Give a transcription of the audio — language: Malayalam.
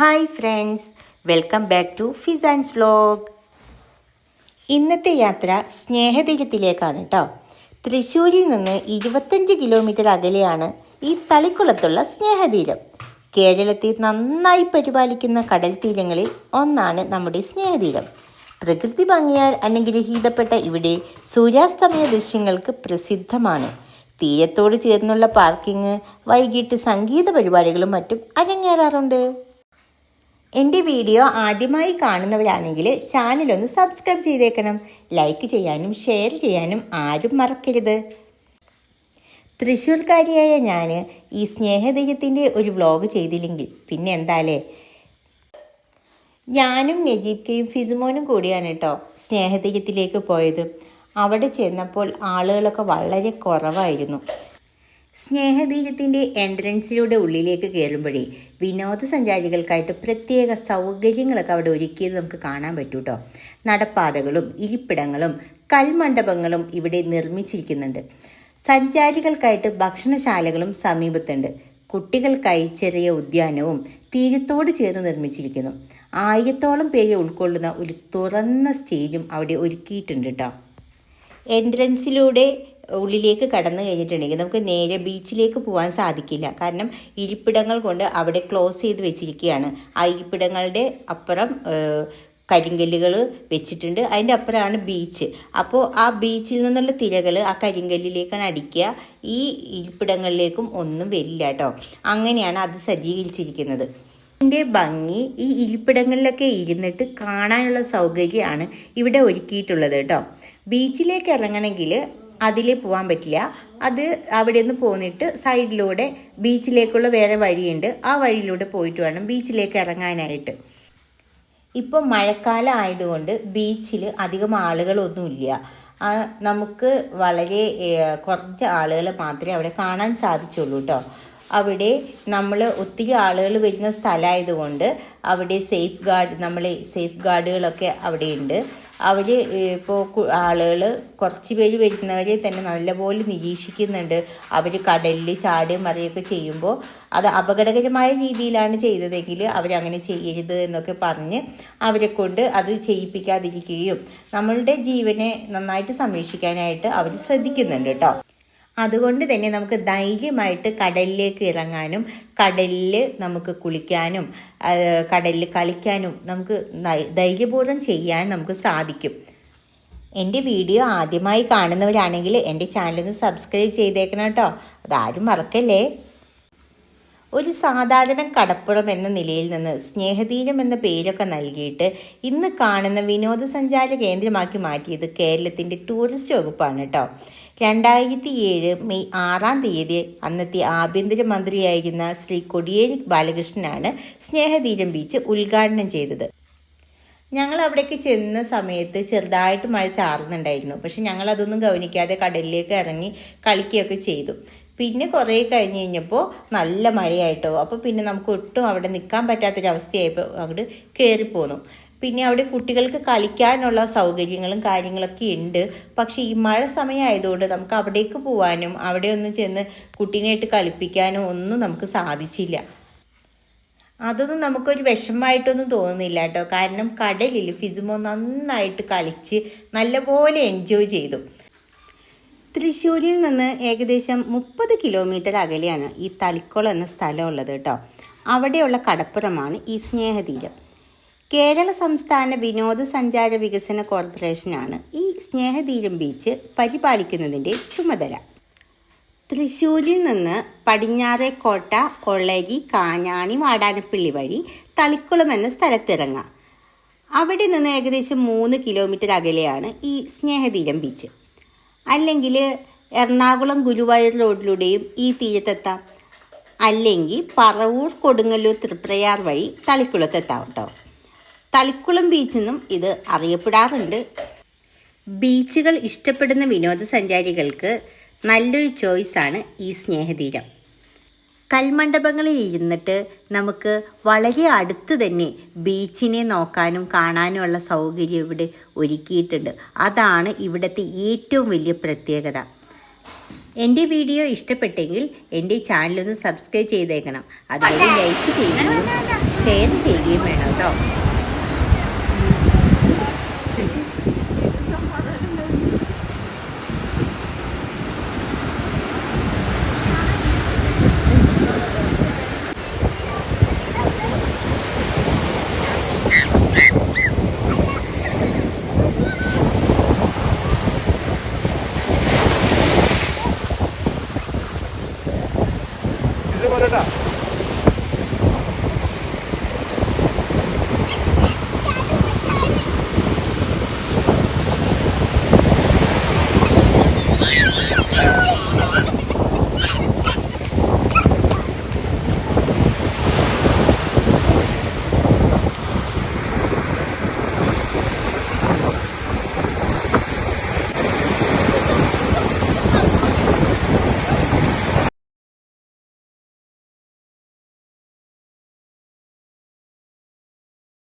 Hi friends welcome back to Fizan's vlog ഇന്നത്തെ യാത്ര സ്നേഹതീരത്തിലേക്കാണ് കേട്ടോ തൃശ്ശൂരിൽ നിന്ന് ഇരുപത്തഞ്ച് കിലോമീറ്റർ അകലെയാണ് ഈ തളിക്കുളത്തുള്ള സ്നേഹതീരം. കേരളത്തിൽ നന്നായി പരിപാലിക്കുന്ന കടൽ തീരങ്ങളിൽ ഒന്നാണ് നമ്മുടെ സ്നേഹതീരം. പ്രകൃതി ഭംഗിയാൽ അനുഗ്രഹീതപ്പെട്ട ഇവിടെ സൂര്യാസ്തമയ ദൃശ്യങ്ങൾക്ക് പ്രസിദ്ധമാണ്. തീരത്തോട് ചേർന്നുള്ള പാർക്കിംഗ് വൈകിട്ട് സംഗീത പരിപാടികളും മറ്റും അരങ്ങേറാറുണ്ട്. എന്റെ വീഡിയോ ആദ്യമായി കാണുന്നവരാണെങ്കിൽ ചാനലൊന്ന് സബ്സ്ക്രൈബ് ചെയ്തേക്കണം. ലൈക്ക് ചെയ്യാനും ഷെയർ ചെയ്യാനും ആരും മറക്കരുത്. തൃശ്ശൂർക്കാരിയായ ഞാൻ ഈ സ്നേഹദൈര്യത്തിന്റെ ഒരു വ്ലോഗ് ചെയ്തില്ലെങ്കിൽ പിന്നെ എന്താലേ ഞാനും നജീബ്ക്കയും ഫിസുമോനും കൂടിയാണ് കേട്ടോ സ്നേഹതീരത്തിലേക്ക് പോയത്. അവിടെ ചെന്നപ്പോൾ ആളുകളൊക്കെ വളരെ കുറവായിരുന്നു. സ്നേഹതീരത്തിന്റെ എൻട്രൻസിലൂടെ ഉള്ളിലേക്ക് കയറുമ്പോഴേ വിനോദസഞ്ചാരികൾക്കായിട്ട് പ്രത്യേക സൗകര്യങ്ങളൊക്കെ അവിടെ ഒരുക്കിയത് നമുക്ക് കാണാൻ പറ്റൂ കേട്ടോ നടപ്പാതകളും ഇരിപ്പിടങ്ങളും കൽമണ്ഡപങ്ങളും ഇവിടെ നിർമ്മിച്ചിരിക്കുന്നുണ്ട്. സഞ്ചാരികൾക്കായിട്ട് ഭക്ഷണശാലകളും സമീപത്തുണ്ട്. കുട്ടികൾക്കായി ചെറിയ ഉദ്യാനവും തീരത്തോട് ചേർന്ന് നിർമ്മിച്ചിരിക്കുന്നു. ആയിരത്തോളം പേരെ ഉൾക്കൊള്ളുന്ന ഒരു തുറന്ന സ്റ്റേജും അവിടെ ഒരുക്കിയിട്ടുണ്ട് കേട്ടോ. എൻട്രൻസിലൂടെ ഉള്ളിലേക്ക് കടന്നു കഴിഞ്ഞിട്ടുണ്ടെങ്കിൽ നമുക്ക് നേരെ ബീച്ചിലേക്ക് പോകാൻ സാധിക്കില്ല. കാരണം ഇരിപ്പിടങ്ങൾ കൊണ്ട് അവിടെ ക്ലോസ് ചെയ്ത് വെച്ചിരിക്കുകയാണ്. ആ ഇരിപ്പിടങ്ങളുടെ അപ്പുറം കരിങ്കല്ലുകൾ വെച്ചിട്ടുണ്ട്. അതിന്റെ അപ്പുറമാണ് ബീച്ച്. അപ്പോൾ ആ ബീച്ചിൽ നിന്നുള്ള തിരകൾ ആ കരിങ്കല്ലിലേക്കാണ് അടിക്കുക. ഈ ഇരിപ്പിടങ്ങളിലേക്കും ഒന്നും വരില്ല കേട്ടോ. അങ്ങനെയാണ് അത് സജ്ജീകരിച്ചിരിക്കുന്നത്. ഇതിന്റെ ഭംഗി ഈ ഇരിപ്പിടങ്ങളിലൊക്കെ ഇരുന്നിട്ട് കാണാനുള്ള സൗകര്യമാണ് ഇവിടെ ഒരുക്കിയിട്ടുള്ളത് കേട്ടോ. ബീച്ചിലേക്ക് ഇറങ്ങണമെങ്കിൽ അതിലേ പോകാൻ പറ്റില്ല. അത് അവിടെ നിന്ന് പോന്നിട്ട് സൈഡിലൂടെ ബീച്ചിലേക്കുള്ള വേറെ വഴിയുണ്ട്. ആ വഴിയിലൂടെ പോയിട്ട് വേണം ബീച്ചിലേക്ക് ഇറങ്ങാനായിട്ട്. ഇപ്പോൾ മഴക്കാലം ആയതുകൊണ്ട് ബീച്ചിൽ അധികം ആളുകളൊന്നുമില്ല. നമുക്ക് വളരെ കുറച്ച് ആളുകൾ മാത്രമേ അവിടെ കാണാൻ സാധിച്ചുള്ളൂ കേട്ടോ അവിടെ നമ്മൾ ഒത്തിരി ആളുകൾ വരുന്ന സ്ഥലമായതുകൊണ്ട് അവിടെ സേഫ് ഗാർഡ് നമ്മൾ സേഫ് ഗാർഡുകളൊക്കെ അവിടെയുണ്ട്. അവർ ഇപ്പോൾ ആളുകൾ കുറച്ച് പേര് വരുന്നവരെ തന്നെ നല്ലപോലെ നിരീക്ഷിക്കുന്നുണ്ട്. അവർ കടലിൽ ചാടുകയും മറിയൊക്കെ ചെയ്യുമ്പോൾ അത് അപകടകരമായ രീതിയിലാണ് ചെയ്തതെങ്കിൽ അവരങ്ങനെ ചെയ്യരുത് എന്നൊക്കെ പറഞ്ഞ് അവരെ കൊണ്ട് അത് ചെയ്യിപ്പിക്കാതിരിക്കുകയും നമ്മളുടെ ജീവനെ നന്നായിട്ട് സംരക്ഷിക്കാനായിട്ട് അവർ ശ്രദ്ധിക്കുന്നുണ്ട് കേട്ടോ അതുകൊണ്ട് തന്നെ നമുക്ക് ധൈര്യമായിട്ട് കടലിലേക്ക് ഇറങ്ങാനും കടലിൽ നമുക്ക് കുളിക്കാനും കടലിൽ കളിക്കാനും നമുക്ക് ധൈര്യപൂർവം ചെയ്യാൻ നമുക്ക് സാധിക്കും. എന്റെ വീഡിയോ ആദ്യമായി കാണുന്നവരാണെങ്കിൽ എന്റെ ചാനലൊന്ന് സബ്സ്ക്രൈബ് ചെയ്തേക്കണം കേട്ടോ. അതാരും മറക്കല്ലേ? ഒരു സാധാരണ കടപ്പുറം എന്ന നിലയിൽ നിന്ന് സ്നേഹതീരം എന്ന പേരൊക്കെ നൽകിയിട്ട് ഇന്ന് കാണുന്ന വിനോദസഞ്ചാര കേന്ദ്രമാക്കി മാറ്റിയത് കേരളത്തിന്റെ ടൂറിസ്റ്റ് വകുപ്പാണ് കേട്ടോ. രണ്ടായിരത്തി ഏഴ് മെയ് ആറാം തീയതി അന്നത്തെ ആഭ്യന്തരമന്ത്രിയായിരുന്ന ശ്രീ കൊടിയേരി ബാലകൃഷ്ണനാണ് സ്നേഹതീരം ബീച്ച് ഉദ്ഘാടനം ചെയ്തത്. ഞങ്ങൾ അവിടേക്ക് ചെന്ന സമയത്ത് ചെറുതായിട്ട് മഴ ചാറുന്നുണ്ടായിരുന്നു. പക്ഷെ ഞങ്ങൾ അതൊന്നും ഗവനിക്കാതെ കടലിലേക്ക് ഇറങ്ങി കളിക്കുകയൊക്കെ ചെയ്തു. പിന്നെ കുറേ കഴിഞ്ഞ് കഴിഞ്ഞപ്പോൾ നല്ല മഴയായിട്ടോ. അപ്പോൾ പിന്നെ നമുക്ക് ഒട്ടും അവിടെ നിൽക്കാൻ പറ്റാത്തൊരവസ്ഥയായപ്പോൾ അങ്ങോട്ട് കയറിപ്പോന്നു. പിന്നെ അവിടെ കുട്ടികൾക്ക് കളിക്കാനുള്ള സൗകര്യങ്ങളും കാര്യങ്ങളൊക്കെ ഉണ്ട്. പക്ഷേ ഈ മഴ സമയമായതുകൊണ്ട് നമുക്ക് അവിടേക്ക് പോകാനും അവിടെ ഒന്ന് ചെന്ന് കുട്ടീനായിട്ട് കളിപ്പിക്കാനും ഒന്നും നമുക്ക് സാധിച്ചില്ല. അതൊന്നും നമുക്കൊരു വിഷമമായിട്ടൊന്നും തോന്നുന്നില്ല കേട്ടോ. കാരണം കടലിൽ ഫിസുമോ നന്നായിട്ട് കളിച്ച് നല്ലപോലെ എൻജോയ് ചെയ്തു. തൃശ്ശൂരിൽ നിന്ന് ഏകദേശം മുപ്പത് കിലോമീറ്റർ അകലെയാണ് ഈ തളിക്കുളം എന്ന സ്ഥലമുള്ളത് കേട്ടോ. അവിടെയുള്ള കടപ്പുറമാണ് ഈ സ്നേഹതീരം. കേരള സംസ്ഥാന വിനോദസഞ്ചാര വികസന കോർപ്പറേഷനാണ് ഈ സ്നേഹതീരം ബീച്ച് പരിപാലിക്കുന്നതിന്റെ ചുമതല. തൃശ്ശൂരിൽ നിന്ന് പടിഞ്ഞാറേക്കോട്ട ഒളരി കാഞ്ഞാണി വാടാനപ്പള്ളി വഴി തളിക്കുളം എന്ന സ്ഥലത്തിറങ്ങാം. അവിടെ നിന്ന് ഏകദേശം മൂന്ന് കിലോമീറ്റർ അകലെയാണ് ഈ സ്നേഹതീരം ബീച്ച്. അല്ലെങ്കിൽ എറണാകുളം ഗുരുവായൂർ റോഡിലൂടെയും ഈ തീരത്തെത്താം. അല്ലെങ്കിൽ പറവൂർ കൊടുങ്ങല്ലൂർ തൃപ്രയാർ വഴി തളിക്കുളത്തെത്താം കേട്ടോ. തളിക്കുളം ബീച്ചെന്നും ഇത് അറിയപ്പെടാറുണ്ട്. ബീച്ചുകൾ ഇഷ്ടപ്പെടുന്ന വിനോദസഞ്ചാരികൾക്ക് നല്ലൊരു ചോയ്സാണ് ഈ സ്നേഹതീരം. കൽമണ്ഡപങ്ങളിൽ ഇരുന്നിട്ട് നമുക്ക് വളരെ അടുത്ത് തന്നെ ബീച്ചിനെ നോക്കാനും കാണാനുമുള്ള സൗകര്യം ഇവിടെ ഒരുക്കിയിട്ടുണ്ട്. അതാണ് ഇവിടുത്തെ ഏറ്റവും വലിയ പ്രത്യേകത. എന്റെ വീഡിയോ ഇഷ്ടപ്പെട്ടെങ്കിൽ എന്റെ ചാനലൊന്ന് സബ്സ്ക്രൈബ് ചെയ്തേക്കണം. അതുപോലെ ലൈക്ക് ചെയ്യുകയും ഷെയർ ചെയ്യുകയും വേണം കേട്ടോ